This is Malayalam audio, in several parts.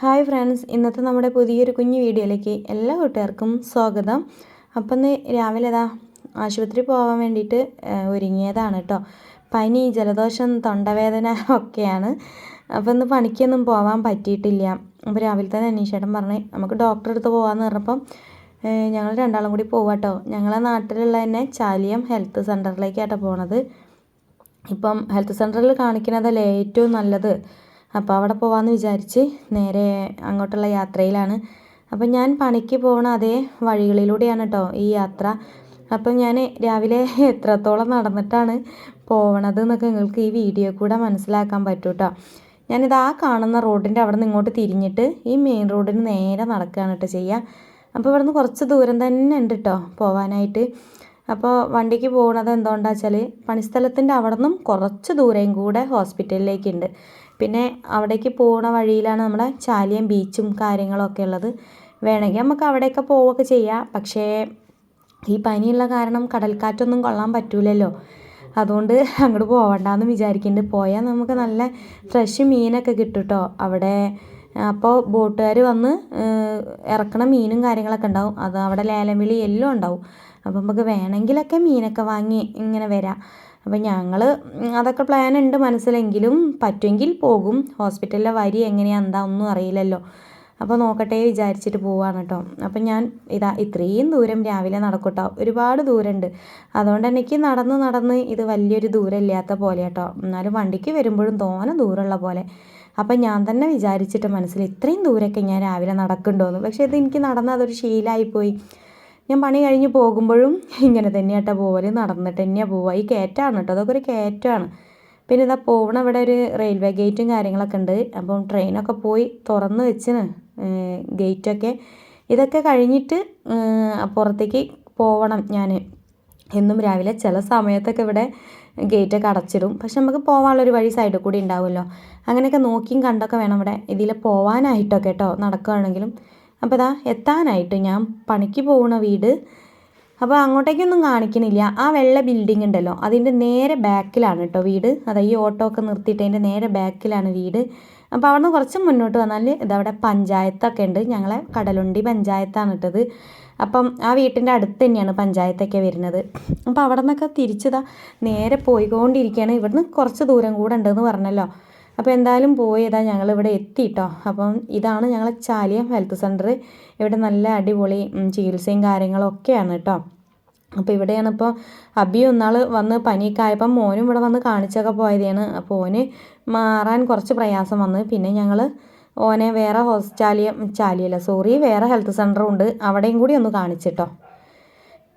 ഹായ് ഫ്രണ്ട്സ് ഇന്നത്തെ നമ്മുടെ പുതിയൊരു കുഞ്ഞു വീഡിയോയിലേക്ക് എല്ലാ കൂട്ടുകാർക്കും സ്വാഗതം. അപ്പം രാവിലെ ഇതാ ആശുപത്രി പോകാൻ വേണ്ടിയിട്ട് ഒരുങ്ങിയതാണ് കേട്ടോ പനി ജലദോഷം തൊണ്ടവേദന ഒക്കെയാണ്. അപ്പം ഇന്ന് പണിക്കൊന്നും പോകാൻ പറ്റിയിട്ടില്ല. അപ്പോൾ രാവിലെ തന്നെ അനീഷേട്ടൻ പറഞ്ഞു നമുക്ക് ഡോക്ടറെ അടുത്ത് പോകാമെന്ന് പറഞ്ഞപ്പം ഞങ്ങൾ രണ്ടാളും കൂടി പോവാം കേട്ടോ ഞങ്ങളെ നാട്ടിലുള്ള തന്നെ ചാലിയം ഹെൽത്ത് സെന്ററിലേക്കാട്ടോ പോണത്. ഇപ്പം ഹെൽത്ത് സെന്ററിൽ കാണിക്കുന്നതല്ലേ ഏറ്റവും നല്ലത്. അപ്പോൾ അവിടെ പോവാമെന്ന് വിചാരിച്ച് നേരെ അങ്ങോട്ടുള്ള യാത്രയിലാണ്. അപ്പം ഞാൻ പണിക്ക് പോകണ അതേ വഴികളിലൂടെയാണ് കേട്ടോ ഈ യാത്ര. അപ്പം ഞാൻ രാവിലെ എത്രത്തോളം നടന്നിട്ടാണ് പോകണത് എന്നൊക്കെ നിങ്ങൾക്ക് ഈ വീഡിയോ കൂടെ മനസ്സിലാക്കാൻ പറ്റും കേട്ടോ ഞാനിത് ആ കാണുന്ന റോഡിന്റെ അവിടെ നിന്ന് ഇങ്ങോട്ട് തിരിഞ്ഞിട്ട് ഈ മെയിൻ റോഡിന് നേരെ നടക്കുകയാണ് കേട്ടോ ചെയ്യുക അപ്പോൾ ഇവിടുന്ന് കുറച്ച് ദൂരം തന്നെ ഉണ്ട് കേട്ടോ പോകാനായിട്ട് അപ്പോൾ വണ്ടിക്ക് പോകുന്നത് എന്തുകൊണ്ടാണെന്ന് വെച്ചാൽ പണിസ്ഥലത്തിന്റെ അവിടെ നിന്നും കുറച്ച് ദൂരം കൂടെ ഹോസ്പിറ്റലിലേക്കുണ്ട്. പിന്നെ അവിടേക്ക് പോകുന്ന വഴിയിലാണ് നമ്മുടെ ചാലിയം ബീച്ചും കാര്യങ്ങളൊക്കെ ഉള്ളത്. വേണമെങ്കിൽ നമുക്ക് അവിടെയൊക്കെ പോവുകയൊക്കെ ചെയ്യാം. പക്ഷേ ഈ പനിയുള്ള കാരണം കടൽക്കാറ്റൊന്നും കൊള്ളാൻ പറ്റൂലല്ലോ. അതുകൊണ്ട് അങ്ങോട്ട് പോവണ്ടെന്ന് വിചാരിക്കുന്നുണ്ട്. പോയാൽ നമുക്ക് നല്ല ഫ്രഷ് മീനൊക്കെ കിട്ടും കേട്ടോ. അവിടെ അപ്പോൾ ബോട്ടുകാർ വന്ന് ഇറക്കണ മീനും കാര്യങ്ങളൊക്കെ ഉണ്ടാവും. അത് അവിടെ ലേലം വിളി എല്ലാം ഉണ്ടാവും. അപ്പോൾ നമുക്ക് വേണമെങ്കിലൊക്കെ മീനൊക്കെ വാങ്ങി ഇങ്ങനെ വരാം. അപ്പോൾ ഞങ്ങൾ അതൊക്കെ പ്ലാൻ ഉണ്ട് മനസ്സിലെങ്കിലും പറ്റുമെങ്കിൽ പോകും. ഹോസ്പിറ്റലിലെ വരി എങ്ങനെയാണ് എന്താ ഒന്നും അറിയില്ലല്ലോ. അപ്പോൾ നോക്കട്ടെ വിചാരിച്ചിട്ട് പോവാണ് കേട്ടോ അപ്പം ഞാൻ ഇതാ ഇത്രയും ദൂരം രാവിലെ നടക്കൂട്ടോ. ഒരുപാട് ദൂരമുണ്ട് അതുകൊണ്ട് എനിക്ക് നടന്ന് നടന്ന് ഇത് വലിയൊരു ദൂരമില്ലാത്ത പോലെ കേട്ടോ എന്നാലും വണ്ടിക്ക് വരുമ്പോഴും തോനെ ദൂരമുള്ള പോലെ. അപ്പം ഞാൻ തന്നെ വിചാരിച്ചിട്ട് മനസ്സിൽ ഇത്രയും ദൂരമൊക്കെ ഞാൻ രാവിലെ നടക്കണ്ടോന്ന് പക്ഷേ ഇത് എനിക്ക് നടന്ന് അതൊരു ശീലമായിപ്പോയി ഞാൻ പണി കഴിഞ്ഞ് പോകുമ്പോഴും ഇങ്ങനെ തന്നെയാട്ടോ പോവൽ നടന്നിട്ട് തന്നെയാണ് പോവുക ഈ കയറ്റമാണ് കേട്ടോ അതൊക്കെ ഒരു കയറ്റമാണ് പിന്നെ ഇതാ പോകണ ഇവിടെ ഒരു റെയിൽവേ ഗേറ്റും കാര്യങ്ങളൊക്കെ ഉണ്ട്. അപ്പം ട്രെയിനൊക്കെ പോയി തുറന്ന് വെച്ചിന് ഗേറ്റൊക്കെ. ഇതൊക്കെ കഴിഞ്ഞിട്ട് പുറത്തേക്ക് പോവണം ഞാൻ എന്നും രാവിലെ ചില സമയത്തൊക്കെ ഇവിടെ ഗേറ്റൊക്കെ അടച്ചിടും. പക്ഷെ നമുക്ക് പോകാനുള്ളൊരു വഴി സൈഡിൽ കൂടി ഉണ്ടാവുമല്ലോ. അങ്ങനെയൊക്കെ നോക്കിയും കണ്ടൊക്കെ വേണം ഇവിടെ. ഇതിൽ പോകാനായിട്ടൊക്കെ കേട്ടോ നടക്കുകയാണെങ്കിലും അപ്പോൾ ഇതാ എത്താനായിട്ട് ഞാൻ പണിക്ക് പോകുന്ന വീട്. അപ്പോൾ അങ്ങോട്ടേക്കൊന്നും കാണിക്കണില്ല. ആ വെള്ള ബിൽഡിംഗ് ഉണ്ടല്ലോ. അതിന്റെ നേരെ ബാക്കിലാണ് കേട്ടോ വീട്. അതായത് ഈ ഓട്ടോ ഒക്കെ നിർത്തിയിട്ട് അതിന്റെ നേരെ ബാക്കിലാണ് വീട്. അപ്പോൾ അവിടെ നിന്ന് കുറച്ച് മുന്നോട്ട് വന്നാൽ ഇതവിടെ പഞ്ചായത്തൊക്കെ ഉണ്ട്. ഞങ്ങളെ കടലുണ്ടി പഞ്ചായത്താണ് ഇട്ടത്. അപ്പം ആ വീട്ടിന്റെ അടുത്ത് തന്നെയാണ് പഞ്ചായത്തൊക്കെ വരുന്നത്. അപ്പോൾ അവിടെ നിന്നൊക്കെ തിരിച്ചതാ നേരെ പോയിക്കൊണ്ടിരിക്കുകയാണ്. ഇവിടുന്ന് കുറച്ച് ദൂരം കൂടെ ഉണ്ടെന്ന് പറഞ്ഞല്ലോ. അപ്പോൾ എന്തായാലും പോയതാ ഞങ്ങളിവിടെ എത്തി കേട്ടോ അപ്പം ഇതാണ് ഞങ്ങളെ ചാലിയം ഹെൽത്ത് സെന്റർ ഇവിടെ നല്ല അടിപൊളി ചികിത്സയും കാര്യങ്ങളും ഒക്കെയാണ് കേട്ടോ. അപ്പോൾ ഇവിടെയാണ് ഇപ്പോൾ അബി ഒന്നാൾ വന്ന് പനിയൊക്കെ ആയപ്പം മോനും ഇവിടെ വന്ന് കാണിച്ചൊക്കെ പോയതാണ്. അപ്പോൾ ഓന് മാറാൻ കുറച്ച് പ്രയാസം വന്ന്. പിന്നെ ഞങ്ങൾ ഓനെ വേറെ ഹോസ്റ്റാലിയം ചാലിയല്ല സോറി വേറെ ഹെൽത്ത് സെന്ററും ഉണ്ട്. അവിടെയും കൂടി ഒന്ന് കാണിച്ചിട്ടോ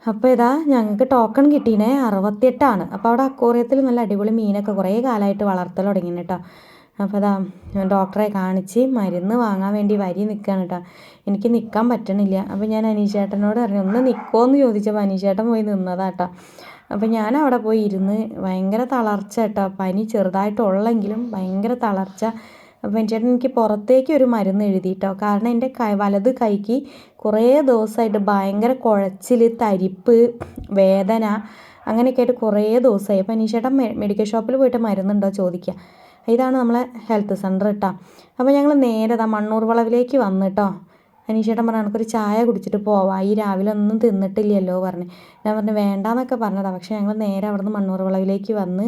അപ്പോൾ ഇതാ ഞങ്ങൾക്ക് ടോക്കൺ കിട്ടീനെ അറുപത്തിയെട്ടാണ്. അപ്പോൾ അവിടെ അക്കോറിയത്തിൽ നല്ല അടിപൊളി മീനൊക്കെ കുറേ കാലമായിട്ട് വളർത്തൽ തുടങ്ങി കേട്ടോ അപ്പോൾ അതാ ഡോക്ടറെ കാണിച്ച് മരുന്ന് വാങ്ങാൻ വേണ്ടി വരി നിൽക്കുകയാണ് കേട്ടോ എനിക്ക് നിൽക്കാൻ പറ്റണില്ല. അപ്പോൾ ഞാൻ അനീഷേട്ടനോട് പറഞ്ഞു ഒന്ന് നിൽക്കുമോ ചോദിച്ചപ്പോൾ അനീഷേട്ടൻ പോയി നിന്നതാ കേട്ടോ അപ്പോൾ ഞാൻ അവിടെ പോയി ഇരുന്ന് ഭയങ്കര തളർച്ച കേട്ടോ പനി ചെറുതായിട്ടുള്ളെങ്കിലും ഭയങ്കര തളർച്ച. അപ്പം ചേട്ടൻ എനിക്ക് പുറത്തേക്ക് ഒരു മരുന്ന് എഴുതിയിട്ടോ? കാരണം എന്റെ കൈ വലത് കൈക്ക് കുറേ ദിവസമായിട്ട് ഭയങ്കര കുഴച്ചിൽ തരിപ്പ് വേദന അങ്ങനെയൊക്കെ ആയിട്ട് കുറേ ദിവസമായി. അപ്പോൾ അനീഷേട്ടൻ മെഡിക്കൽ ഷോപ്പിൽ പോയിട്ട് മരുന്നുണ്ടോ ചോദിക്കുക ഇതാണ് നമ്മളെ ഹെൽത്ത് സെന്റർ കേട്ടോ അപ്പോൾ ഞങ്ങൾ നേരെ ഇതാ മണ്ണൂർ വളവിലേക്ക് വന്നു കേട്ടോ അനീഷേട്ടൻ പറഞ്ഞു എനിക്കൊരു ചായ കുടിച്ചിട്ട് പോവാം. ഈ രാവിലെ ഒന്നും തിന്നിട്ടില്ലല്ലോ പറഞ്ഞ്. ഞാൻ പറഞ്ഞു വേണ്ടാന്നൊക്കെ പറഞ്ഞതാണ് പക്ഷേ ഞങ്ങൾ നേരെ അവിടുന്ന് മണ്ണൂർ വളവിലേക്ക് വന്ന്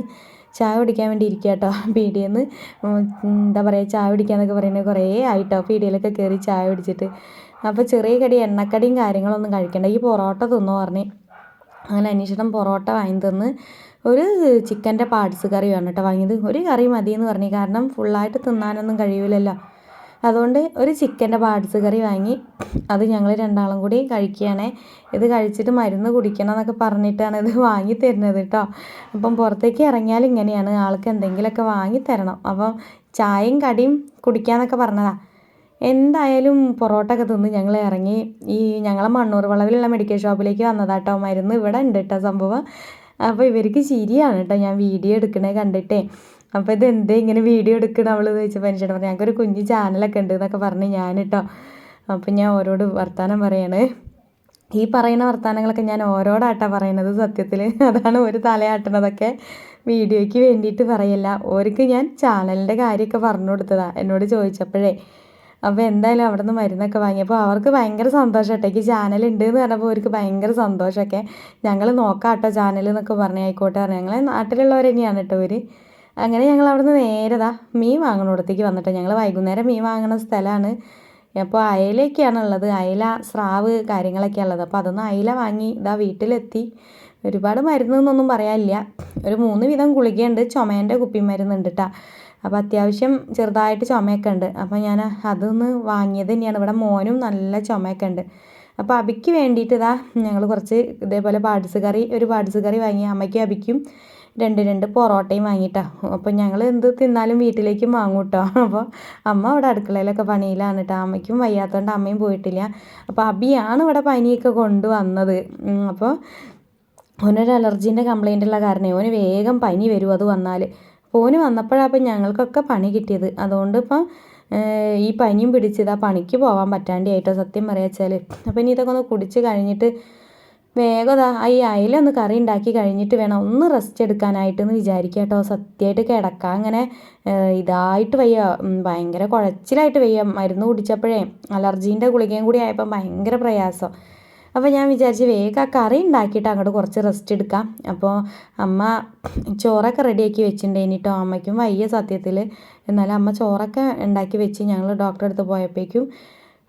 ചായ കുടിക്കാൻ വേണ്ടി ഇരിക്കുക കേട്ടോ പീടിയെന്ന്. എന്താ പറയുക ചായ കുടിക്കാന്നൊക്കെ പറയുന്നത് കുറേ ആയിട്ടോ പീടിയയിലൊക്കെ കയറി ചായ കുടിച്ചിട്ട്. അപ്പോൾ ചെറിയ കടി എണ്ണക്കടിയും കാര്യങ്ങളൊന്നും കഴിക്കണ്ട. ഈ പൊറോട്ട തിന്നു പറഞ്ഞ്. അങ്ങനെ അന്വേഷണം പൊറോട്ട വാങ്ങി തന്ന് ഒരു ചിക്കന്റെ പാർട്സ് കറി വേണം കേട്ടോ വാങ്ങിയത്. ഒരു കറി മതി എന്ന് പറഞ്ഞു. കാരണം ഫുള്ളായിട്ട് തിന്നാനൊന്നും കഴിയില്ലല്ലോ അതുകൊണ്ട് ഒരു ചിക്കന്റെ പാട്സ് കറി വാങ്ങി. അത് ഞങ്ങൾ രണ്ടാളും കൂടി കഴിക്കുകയാണേ. ഇത് കഴിച്ചിട്ട് മരുന്ന് കുടിക്കണം എന്നൊക്കെ പറഞ്ഞിട്ടാണ് ഇത് വാങ്ങി തരുന്നത് കേട്ടോ അപ്പം പുറത്തേക്ക് ഇറങ്ങിയാൽ ഇങ്ങനെയാണ്. ആൾക്ക് എന്തെങ്കിലുമൊക്കെ വാങ്ങി തരണം. അപ്പം ചായയും കടിയും കുടിക്കാന്നൊക്കെ പറഞ്ഞതാണ് എന്തായാലും പൊറോട്ട ഒക്കെ തിന്ന് ഞങ്ങൾ ഇറങ്ങി. ഈ ഞങ്ങളെ മണ്ണൂർ വളവിലുള്ള മെഡിക്കൽ ഷോപ്പിലേക്ക് വന്നതാട്ടോ മരുന്ന് ഇവിടെ ഉണ്ട് കേട്ടോ സംഭവം. അപ്പോൾ ഇവർക്ക് ശരിയാണ് കേട്ടോ ഞാൻ വീഡിയോ എടുക്കണേ കണ്ടിട്ടേ. അപ്പോൾ ഇത് എന്തേ ഇങ്ങനെ വീഡിയോ എടുക്കണം അവൾ ചോദിച്ചപ്പോൾ മനുഷ്യൻ പറഞ്ഞു ഞങ്ങൾക്കൊരു കുഞ്ഞ് ചാനലൊക്കെ ഉണ്ട് എന്നൊക്കെ പറഞ്ഞ് ഞാൻ കേട്ടോ അപ്പം ഞാൻ ഓരോട് വർത്തമാനം പറയാണ്. ഈ പറയുന്ന വർത്തമാനങ്ങളൊക്കെ ഞാൻ ഓരോടാട്ടാണ് പറയണത് സത്യത്തിൽ അതാണ് ഒരു തലയാട്ടണതൊക്കെ. വീഡിയോയ്ക്ക് വേണ്ടിയിട്ട് പറയല്ല ഓർക്ക് ഞാൻ ചാനലിന്റെ കാര്യമൊക്കെ പറഞ്ഞു കൊടുത്തതാണ് എന്നോട് ചോദിച്ചപ്പോഴേ. അപ്പോൾ എന്തായാലും അവിടെ നിന്ന് മരുന്നൊക്കെ വാങ്ങിയപ്പോൾ അവർക്ക് ഭയങ്കര സന്തോഷം കേട്ടോ. എനിക്ക് ചാനൽ ഉണ്ട് എന്ന് പറഞ്ഞപ്പോൾ അവർക്ക് ഭയങ്കര സന്തോഷമൊക്കെ. ഞങ്ങൾ നോക്കാം കേട്ടോ ചാനൽ എന്നൊക്കെ പറഞ്ഞു. ആയിക്കോട്ടെ പറഞ്ഞു. ഞങ്ങളെ നാട്ടിലുള്ളവർ തന്നെയാണ് കേട്ടോ ഇവർ അങ്ങനെ ഞങ്ങൾ അവിടെ നിന്ന് നേരെ മീൻ വാങ്ങണോടത്തേക്ക് വന്നിട്ട്. ഞങ്ങൾ വൈകുന്നേരം മീൻ വാങ്ങുന്ന സ്ഥലമാണ് അപ്പോൾ അയലയൊക്കെയാണ് ഉള്ളത് അയല സ്രാവ് കാര്യങ്ങളൊക്കെ ഉള്ളത്. അപ്പോൾ അതൊന്ന് അയല വാങ്ങി ഇതാ വീട്ടിലെത്തി. ഒരുപാട് മരുന്ന് എന്നൊന്നും പറയാനില്ല. ഒരു മൂന്ന് വിധം ഗുളികയുണ്ട്. ചുമേന്റെ കുപ്പിമരുന്നുണ്ട് കേട്ടോ അപ്പോൾ അത്യാവശ്യം ചെറുതായിട്ട് ചുമയൊക്കെ ഉണ്ട്. അപ്പോൾ ഞാൻ അതൊന്ന് വാങ്ങിയത് തന്നെയാണ്. ഇവിടെ മോനും നല്ല ചുമയൊക്കെ ഉണ്ട്. അപ്പോൾ അബിക്ക് വേണ്ടിയിട്ട് ഇതാ ഞങ്ങൾ കുറച്ച് ഇതേപോലെ പാഡ്സ് കറി ഒരു പാഡ്സ് കറി വാങ്ങി അമ്മയ്ക്കും അബിക്കും രണ്ട് രണ്ട് പൊറോട്ടയും വാങ്ങിയിട്ടാണ് അപ്പോൾ ഞങ്ങൾ എന്ത് തിന്നാലും വീട്ടിലേക്ക് വാങ്ങും കേട്ടോ അപ്പോൾ അമ്മ അവിടെ അടുക്കളയിലൊക്കെ പണിയിലാണ് കേട്ടോ അമ്മയ്ക്കും വയ്യാത്തതുകൊണ്ട് അമ്മയും പോയിട്ടില്ല. അപ്പോൾ അബിയാണ് ഇവിടെ പനിയൊക്കെ കൊണ്ടുവന്നത്. അപ്പോൾ ഓനൊരു അലർജീന്റെ കംപ്ലൈന്റ് ഉള്ള കാരണം ഓന് വേഗം പനി വരും അത് വന്നാൽ ഓന് വന്നപ്പോഴാണ് അപ്പം ഞങ്ങൾക്കൊക്കെ പണി കിട്ടിയത്. അതുകൊണ്ട് ഇപ്പം ഈ പനിയും പിടിച്ചത് ആ പണിക്ക് പോകാൻ പറ്റാണ്ടായിട്ടോ സത്യം പറയാച്ചാൽ അപ്പം ഇനി ഇതൊക്കെ ഒന്ന് കുടിച്ച് കഴിഞ്ഞിട്ട് വേഗം ഈ അയിലൊന്ന് കറി ഉണ്ടാക്കി കഴിഞ്ഞിട്ട് വേണം ഒന്ന് റെസ്റ്റ് എടുക്കാനായിട്ട് എന്ന് വിചാരിക്കുക കേട്ടോ. സത്യമായിട്ട് കിടക്കാം അങ്ങനെ ഇതായിട്ട് വയ്യ. ഭയങ്കര കുഴച്ചിലായിട്ട് വയ്യ. മരുന്ന് കുടിച്ചപ്പോഴേ അലർജീന്റെ ഗുളികയും കൂടി ആയപ്പോൾ ഭയങ്കര പ്രയാസം. അപ്പോൾ ഞാൻ വിചാരിച്ച് വേഗം ആ കറി ഉണ്ടാക്കിയിട്ട് അങ്ങോട്ട് കുറച്ച് റെസ്റ്റ് എടുക്കാം. അപ്പോൾ അമ്മ ചോറൊക്കെ റെഡിയാക്കി വെച്ചിട്ടുണ്ടായിന് കേട്ടോ അമ്മയ്ക്കും വയ്യ സത്യത്തിൽ എന്നാലും അമ്മ ചോറൊക്കെ ഉണ്ടാക്കി വെച്ച് ഞങ്ങൾ ഡോക്ടറെ അടുത്ത് പോയപ്പോഴേക്കും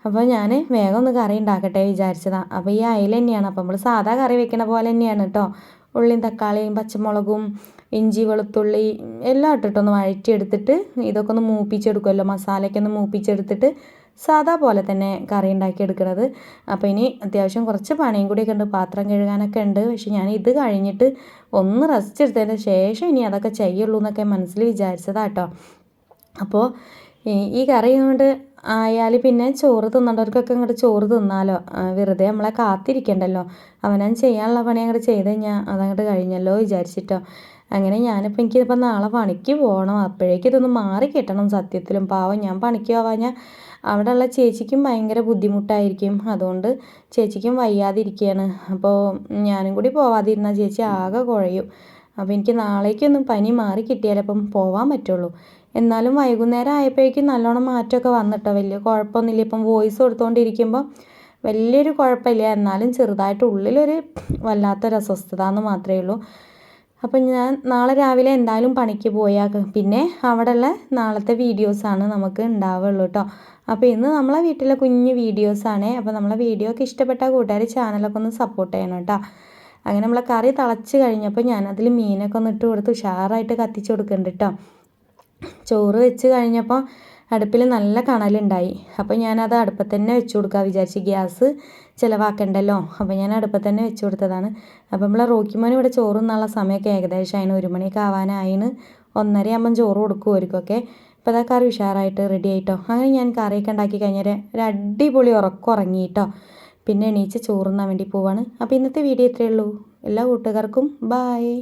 അപ്പോൾ ഞാൻ വേഗം ഒന്ന് കറി ഉണ്ടാക്കട്ടെ വിചാരിച്ചതാണ് അപ്പോൾ ഈ അയില തന്നെയാണ്. അപ്പോൾ നമ്മൾ സാധാ കറി വെക്കണ പോലെ തന്നെയാണ് കേട്ടോ ഉള്ളിയും തക്കാളിയും പച്ചമുളകും ഇഞ്ചി വെളുത്തുള്ളി എല്ലാം ഇട്ടിട്ടൊന്ന് വഴറ്റിയെടുത്തിട്ട് ഇതൊക്കെ ഒന്ന് മൂപ്പിച്ചെടുക്കുമല്ലോ മസാലയൊക്കെ ഒന്ന് മൂപ്പിച്ചെടുത്തിട്ട് സാധാ പോലെ തന്നെ കറി ഉണ്ടാക്കി എടുക്കുന്നത് അപ്പോൾ ഇനി അത്യാവശ്യം കുറച്ച് പണിയും കൂടിയൊക്കെ ഉണ്ട് പാത്രം കഴുകാനൊക്കെ ഉണ്ട് പക്ഷെ ഞാൻ ഇത് കഴിഞ്ഞിട്ട് ഒന്ന് റെസ്റ്റ് എടുത്തതിന് ശേഷം ഇനി അതൊക്കെ ചെയ്യുള്ളൂ എന്നൊക്കെ മനസ്സിൽ വിചാരിച്ചതാട്ടോ അപ്പോൾ ഈ കറി കൊണ്ട് ആയാൽ പിന്നെ ചോറ് തിന്നേണ്ടവർക്കൊക്കെ ഇങ്ങോട്ട് ചോറ് തിന്നാലോ. വെറുതെ നമ്മളെ കാത്തിരിക്കണ്ടല്ലോ. അവനവൻ ചെയ്യാനുള്ള പണി അങ്ങോട്ട് ചെയ്ത് കഴിഞ്ഞാൽ അതങ്ങോട്ട് കഴിഞ്ഞല്ലോ വിചാരിച്ചിട്ടോ. അങ്ങനെ ഞാനിപ്പോൾ എനിക്കിപ്പോൾ നാളെ പണിക്ക് പോകണം അപ്പോഴേക്കും ഇതൊന്ന് മാറി കിട്ടണം സത്യത്തിലും. പാവം ഞാൻ പണിക്ക് പോവാഞ്ഞാൽ അവിടെയുള്ള ചേച്ചിക്കും ഭയങ്കര ബുദ്ധിമുട്ടായിരിക്കും. അതുകൊണ്ട് ചേച്ചിക്കും വയ്യാതിരിക്കുകയാണ് അപ്പോൾ ഞാനും കൂടി പോവാതിരുന്നാൽ ചേച്ചി ആകെ കുഴയും. അപ്പോൾ എനിക്ക് നാളേക്കൊന്നും പനി മാറി കിട്ടിയാലപ്പം പോവാൻ പറ്റുള്ളൂ. എന്നാലും വൈകുന്നേരം ആയപ്പോഴേക്കും നല്ലോണം മാറ്റമൊക്കെ വന്നിട്ടോ? വലിയ കുഴപ്പമൊന്നുമില്ല. ഇപ്പം വോയിസ് കൊടുത്തുകൊണ്ടിരിക്കുമ്പോൾ വലിയൊരു കുഴപ്പമില്ല. എന്നാലും ചെറുതായിട്ട് ഉള്ളിലൊരു വല്ലാത്തൊരു അസ്വസ്ഥത എന്ന് മാത്രമേ ഉള്ളൂ. അപ്പം ഞാൻ നാളെ രാവിലെ എന്തായാലും പണിക്ക് പോയാൽ പിന്നെ അവിടെയുള്ള നാളത്തെ വീഡിയോസാണ് നമുക്ക് ഉണ്ടാവുള്ളൂ കേട്ടോ അപ്പോൾ ഇന്ന് നമ്മളെ വീട്ടിലെ കുഞ്ഞ് വീഡിയോസാണ്. അപ്പോൾ നമ്മളെ വീഡിയോ ഒക്കെ ഇഷ്ടപ്പെട്ട കൂട്ടുകാർ ചാനലൊക്കെ ഒന്ന് സപ്പോർട്ട് ചെയ്യണം കേട്ടോ അങ്ങനെ നമ്മളെ കറി തിളച്ച് കഴിഞ്ഞപ്പോൾ ഞാനതിൽ മീനൊക്കെ ഒന്ന് ഇട്ട് കൊടുത്ത് ഉഷാറായിട്ട് കത്തിച്ച് കൊടുക്കുന്നുണ്ട് കേട്ടോ ചോറ് വെച്ച് കഴിഞ്ഞപ്പോൾ അടുപ്പിൽ നല്ല കണലുണ്ടായി. അപ്പോൾ ഞാനത് അടുപ്പത്ത് തന്നെ വെച്ച് കൊടുക്കുക വിചാരിച്ച് ഗ്യാസ് ചിലവാക്കണ്ടല്ലോ? അപ്പോൾ ഞാൻ അടുപ്പത്ത് തന്നെ വെച്ച് കൊടുത്തതാണ്. അപ്പോൾ നമ്മളെ റോക്കിമോൻ ഇവിടെ ചോറ് എന്നുള്ള സമയമൊക്കെ ഏകദേശം അതിന് ഒരു മണിയൊക്കെ ആവാനായിന്. ഒന്നര ആകുമ്പം ചോറ് കൊടുക്കുമായിരിക്കുമൊക്കെ ഇപ്പോൾ അതാ കറി ഉഷാറായിട്ട് റെഡി ആയിട്ടോ? അങ്ങനെ ഞാൻ കറിയൊക്കെ ഉണ്ടാക്കി കഴിഞ്ഞാൽ ഒരു അടിപൊളി ഉറക്കം ഉറങ്ങിയിട്ടോ പിന്നെ എണീച്ച് ചോറുന്നാൻ വേണ്ടി പോവാണ്. അപ്പോൾ ഇന്നത്തെ വീഡിയോ ഇത്രയേ ഉള്ളൂ. എല്ലാ കൂട്ടുകാർക്കും ബായ്